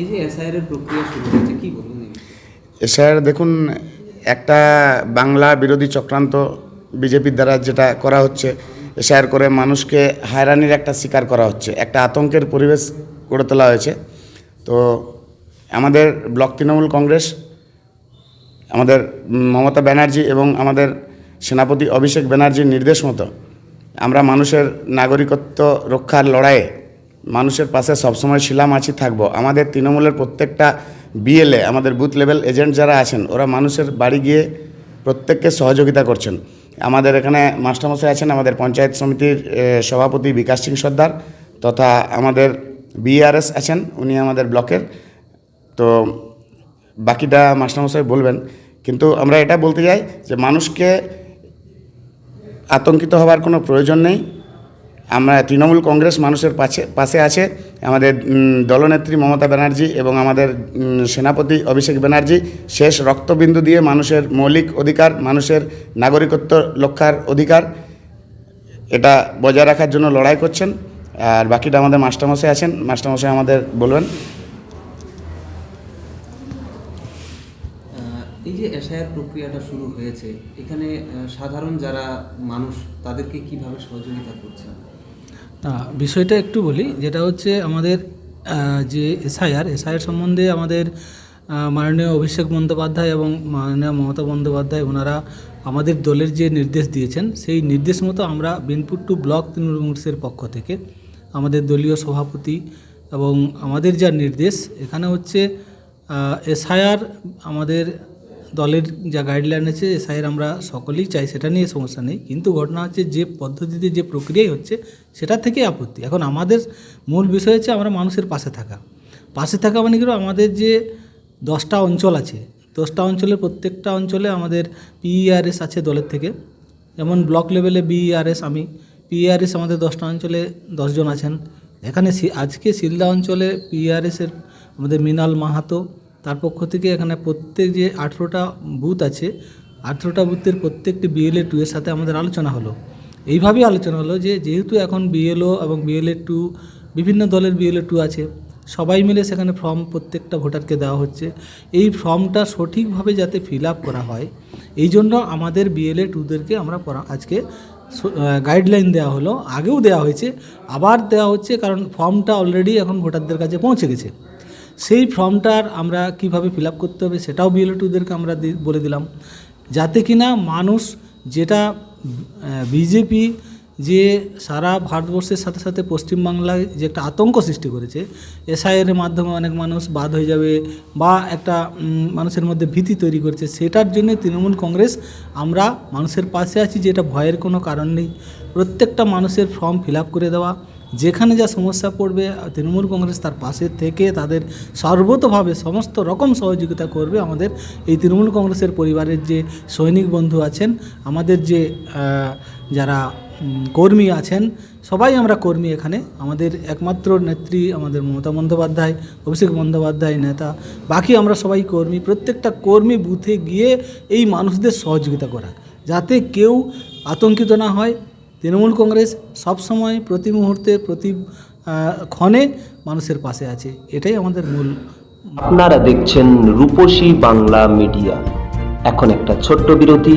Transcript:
এই যে এসআইআর এর প্রক্রিয়া শুরু হয়েছে, কি? স্যার দেখুন, একটা বাংলা বিরোধী চক্রান্ত বিজেপির দ্বারা যেটা করা হচ্ছে এসআর করে মানুষকে হয়রানির একটা শিকার করা হচ্ছে একটা আতঙ্কের পরিবেশ গড়ে তোলা হয়েছে তো আমাদের ব্লক তৃণমূল কংগ্রেস, আমাদের মমতা ব্যানার্জি এবং আমাদের সেনাপতি অভিষেক ব্যানার্জির নির্দেশ মতো আমরা মানুষের নাগরিকত্ব রক্ষার লড়াইয়ে মানুষের পাশে সবসময় শিলামাছি থাকব। আমাদের তৃণমূলের প্রত্যেকটা বিএলএ আমাদের বুথ লেভেল এজেন্ট যারা আছেন, ওরা মানুষের বাড়ি গিয়ে প্রত্যেককে সহযোগিতা করছেন। আমাদের এখানে মাস্টারমশাই আছেন, আমাদের পঞ্চায়েত সমিতির সভাপতি বিকাশ সিং সর্দার, তথা আমাদের বিআরএস আছেন, উনি আমাদের ব্লকের। তো বাকিটা মাস্টারমশাই বলবেন। কিন্তু আমরা এটা বলতে চাই যে, মানুষকে আতঙ্কিত হওয়ার কোনো প্রয়োজন নেই। আমরা তৃণমূল কংগ্রেস মানুষের পাশে পাশে আছে, আমাদের দলনেত্রী মমতা ব্যানার্জি এবং আমাদের সেনাপতি অভিষেক ব্যানার্জি, শেষ রক্তবিন্দু দিয়ে মানুষের মৌলিক অধিকার, মানুষের নাগরিকত্ব রক্ষার অধিকার, এটা বজায় রাখার জন্য লড়াই করছেন, আর বাকিটা আমাদের মাস্টারমশাই আছেন, মাস্টারমশাই আমাদের বলবেন। এই যে প্রক্রিয়াটা শুরু হয়েছে, এখানে সাধারণ যারা মানুষ, তাদেরকে কীভাবে সহযোগিতা করছেন? না বিষয়টা একটু বলি, যেটা হচ্ছে আমাদের যে এসআইআর এসআইআর সম্বন্ধে আমাদের মাননীয় অভিষেক বন্দ্যোপাধ্যায় এবং মাননীয় মমতা বন্দ্যোপাধ্যায় ওনারা আমাদের দলের যে নির্দেশ দিয়েছেন, সেই নির্দেশ মতো আমরা বিনপুর টু ব্লক তৃণমূল কংগ্রেসের পক্ষ থেকে আমাদের দলীয় সভাপতি এবং আমাদের যা নির্দেশ, এখানে হচ্ছে এসআইআর আমাদের দলের যা গাইডলাইন আছে এসআইয়ের আমরা সকলেই চাই সেটা নিয়ে সমস্যা নেই। কিন্তু ঘটনা হচ্ছে যে পদ্ধতিতে যে প্রক্রিয়াই হচ্ছে, সেটা থেকে আপত্তি। এখন আমাদের মূল বিষয় হচ্ছে আমরা মানুষের পাশে থাকা। পাশে থাকা মানে কি আমাদের যে দশটা অঞ্চল আছে, দশটা অঞ্চলের প্রত্যেকটা অঞ্চলে আমাদের পিইআরএস আছে দলের থেকে। যেমন ব্লক লেভেলে বিইআরএস আমি পিইআরএস আমাদের দশটা অঞ্চলে দশজন আছেন। এখানে আজকে শিলদা অঞ্চলে পিইআরএসের আমাদের মিনাল মাহাতো তার পক্ষ থেকে এখানে প্রত্যেক যে আঠেরোটা বুথ আছে, আঠেরোটা বুথের প্রত্যেকটি বিএলএ টু এর সাথে আমাদের আলোচনা হলো। এইভাবেই আলোচনা হলো যে, যেহেতু এখন বিএলও এবং বিএলএ টু বিভিন্ন দলের বিএলএ টু আছে, সবাই মিলে সেখানে ফর্ম প্রত্যেকটা ভোটারকে দেওয়া হচ্ছে। এই ফর্মটা সঠিকভাবে যাতে ফিল আপ করা হয়, এই জন্য আমাদের বিএলএ টুদেরকে আমরা আজকে গাইডলাইন দেওয়া হলো। আগেও দেওয়া হয়েছে, আবার দেওয়া হচ্ছে কারণ ফর্মটা অলরেডি এখন ভোটারদের কাছে পৌঁছে গেছে। সেই ফর্মটার আমরা কীভাবে ফিল করতে হবে সেটাও বিএলও টুদেরকে আমরা বলে দিলাম। যাতে কিনা মানুষ যেটা বিজেপি যে সারা ভারতবর্ষের সাথে সাথে পশ্চিমবাংলায় যে একটা আতঙ্ক সৃষ্টি করেছে এসআইয়ের মাধ্যমে অনেক মানুষ বাদ হয়ে যাবে বা একটা মানুষের মধ্যে ভীতি তৈরি করছে, সেটার জন্য তৃণমূল কংগ্রেস আমরা মানুষের পাশে আছি, যেটা ভয়ের কোনো কারণ নেই। প্রত্যেকটা মানুষের ফর্ম ফিল করে দেওয়া যেখানে যা সমস্যা পড়বে তৃণমূল কংগ্রেস তার পাশে থেকে তাদের সর্বতভাবে সমস্ত রকম সহযোগিতা করবে আমাদের এই তৃণমূল কংগ্রেসের পরিবারের যে সৈনিক বন্ধু আছেন, আমাদের যে যারা কর্মী আছেন, সবাই আমরা কর্মী এখানে। আমাদের একমাত্র নেত্রী আমাদের মমতা বন্দ্যোপাধ্যায়, অভিষেক বন্দ্যোপাধ্যায় নেতা। বাকি আমরা সবাই কর্মী। প্রত্যেকটা কর্মী বুথে গিয়ে এই মানুষদের সহযোগিতা করা, যাতে কেউ আতঙ্কিত না হয়। তৃণমূল কংগ্রেস সবসময় প্রতি মুহূর্তে, প্রতি ক্ষণে মানুষের পাশে আছে। এটাই আমাদের মূল আপনারা দেখছেন রূপসী বাংলা মিডিয়া। এখন একটা ছোট্ট বিরতি